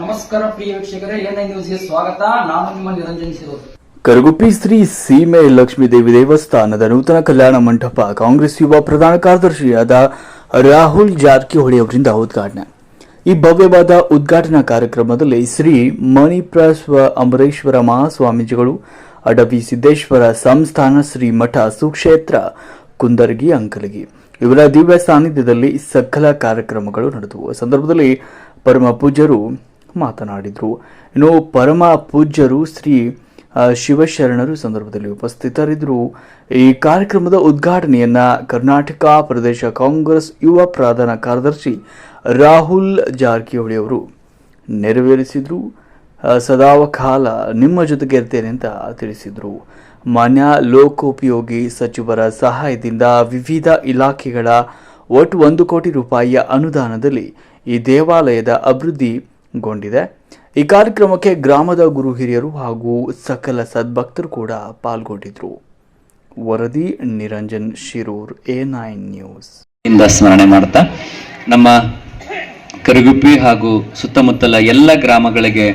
ನಮಸ್ಕಾರ ಪ್ರಿಯ ವೀಕ್ಷಕರೇ ಎನ್ಐ ನ್ಯೂಸ್ಗೆ ಸ್ವಾಗತ. ನಾನು ನಿಮ್ಮ ನಿರಂಜನ್ ಸಿರೋದು. ಕರಗುಪ್ಪಿ ಶ್ರೀ ಸೀಮೆ ಲಕ್ಷ್ಮೀದೇವಿ ದೇವಸ್ಥಾನದ ನೂತನ ಕಲ್ಯಾಣ ಮಂಟಪ ಕಾಂಗ್ರೆಸ್ ಯುವ ಪ್ರಧಾನ ಕಾರ್ಯದರ್ಶಿಯಾದ ರಾಹುಲ್ ಜಾರಕಿಹೊಳಿ ಅವರಿಂದ ಉದ್ಘಾಟನೆ. ಈ ಭವ್ಯವಾದ ಉದ್ಘಾಟನಾ ಕಾರ್ಯಕ್ರಮದಲ್ಲಿ ಶ್ರೀ ಮಣಿಪ್ರಸ್ವ ಅಮರೇಶ್ವರ ಮಹಾಸ್ವಾಮೀಜಿಗಳು, ಅಡವಿ ಸಿದ್ದೇಶ್ವರ ಸಂಸ್ಥಾನ ಶ್ರೀ ಮಠ ಸುಕ್ಷೇತ್ರ, ಕುಂದರ್ಗಿ, ಅಂಕಲಗಿ. ಇವರ ದಿವ್ಯ ಸಾನ್ನಿಧ್ಯದಲ್ಲಿ ಸಕಲ ಕಾರ್ಯಕ್ರಮಗಳು ನಡೆದವು. ಸಂದರ್ಭದಲ್ಲಿ ಪರಮ ಪೂಜ್ಯರು ಮಾತನಾಡಿದರು. ಇನ್ನು ಪರಮ ಪೂಜ್ಯರು ಶ್ರೀ ಶಿವಶರಣರು ಸಂದರ್ಭದಲ್ಲಿ ಉಪಸ್ಥಿತರಿದ್ದರು. ಈ ಕಾರ್ಯಕ್ರಮದ ಉದ್ಘಾಟನೆಯನ್ನ ಕರ್ನಾಟಕ ಪ್ರದೇಶ ಕಾಂಗ್ರೆಸ್ ಯುವ ಪ್ರಧಾನ ಕಾರ್ಯದರ್ಶಿ ರಾಹುಲ್ ಜಾರಕಿಹೊಳಿ ಅವರು ನೆರವೇರಿಸಿದ್ರು. ಸದಾವ ಕಾಲ ನಿಮ್ಮ ಜೊತೆಗೆ ಇರ್ತೇನೆ ಅಂತ ತಿಳಿಸಿದರು. ಮಾನ್ಯ ಲೋಕೋಪಯೋಗಿ ಸಚಿವರ ಸಹಾಯದಿಂದ ವಿವಿಧ ಇಲಾಖೆಗಳ ಒಟ್ಟು ಒಂದು ಕೋಟಿ ರೂಪಾಯಿಯ ಅನುದಾನದಲ್ಲಿ ಈ ದೇವಾಲಯದ ಅಭಿವೃದ್ಧಿಗೊಂಡಿದೆ ಈ ಕಾರ್ಯಕ್ರಮಕ್ಕೆ ಗ್ರಾಮದ ಗುರು ಹಿರಿಯರು ಹಾಗೂ ಸಕಲ ಸದ್ಭಕ್ತರು ಕೂಡ ಪಾಲ್ಗೊಂಡಿದ್ರು. ವರದಿ Niranjan Shirur, A nine news. ಇಂದ ಸ್ಮರಣೆ ಮಾಡ್ತಾ, ನಮ್ಮ ಕರಗುಪ್ಪಿ ಹಾಗೂ ಸುತ್ತಮುತ್ತಲ ಎಲ್ಲ ಗ್ರಾಮಗಳಿಗೆ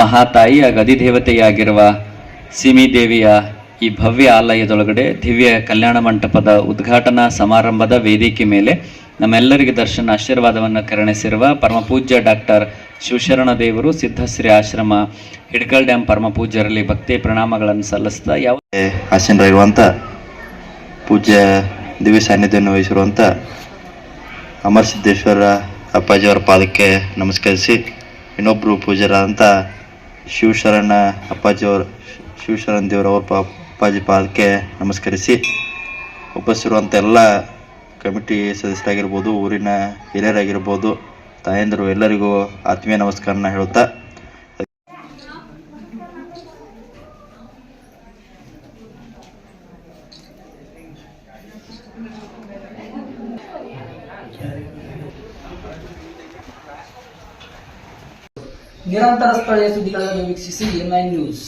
ಮಹಾತಾಯಿ ಹಾಗೂ ಅಧಿದೇವತೆಯಾಗಿರುವ ಸಿಮಿದೇವಿಯ ಈ ಭವ್ಯ ಆಲಯದೊಳಗಡೆ ದಿವ್ಯ ಕಲ್ಯಾಣ ಮಂಟಪದ ಉದ್ಘಾಟನಾ ಸಮಾರಂಭದ ವೇದಿಕೆ ಮೇಲೆ ನಮ್ಮೆಲ್ಲರಿಗೆ ದರ್ಶನ ಆಶೀರ್ವಾದವನ್ನು ಕರುಣಿಸಿರುವ ಪರಮಪೂಜ್ಯ ಡಾಕ್ಟರ್ ಶಿವಶರಣ ದೇವರು ಸಿದ್ಧಶ್ರೀ ಆಶ್ರಮ, ಹಿಡ್ಕಲ್ ಡ್ಯಾಮ್ ಪರಮ ಪೂಜ್ಯರಲ್ಲಿ ಭಕ್ತಿ ಪ್ರಣಾಮಗಳನ್ನು ಸಲ್ಲಿಸ್ತಾ ಯಾವ ಆಸೀನರಾಗಿರುವಂಥ ಪೂಜ್ಯ ದಿವ್ಯ ಸಾನ್ನಿಧ್ಯವನ್ನು ವಹಿಸಿರುವಂಥ ಅಮರ್ ಸಿದ್ದೇಶ್ವರ ಅಪ್ಪಾಜಿಯವರ ಪಾದಕ್ಕೆ ನಮಸ್ಕರಿಸಿ ಇನ್ನೊಬ್ಬರು ಪೂಜ್ಯರಾದಂಥ ಶಿವಶರಣ ಅಪ್ಪಾಜಿಯವರು ಶಿವಶರಣ ದೇವರವ್ರ ಅಪ್ಪಾಜಿ ಪಾದಕ್ಕೆ ನಮಸ್ಕರಿಸಿ ಉಪಸ್ಥಿರುವಂಥ ಎಲ್ಲ ಕಮಿಟಿ ಸದಸ್ಯರಾಗಿರ್ಬೋದು, ಊರಿನ ಹಿರಿಯರಾಗಿರ್ಬೋದು ತಾಯಂದಿರು ಎಲ್ಲರಿಗೂ ಆತ್ಮೀಯ ನಮಸ್ಕಾರನ ಹೇಳುತ್ತಾ. ನಿರಂತರ ಸ್ಥಳೀಯ ಸುದ್ದಿಗಳನ್ನು ವೀಕ್ಷಿಸಿ ಎನ್ಐ ನ್ಯೂಸ್.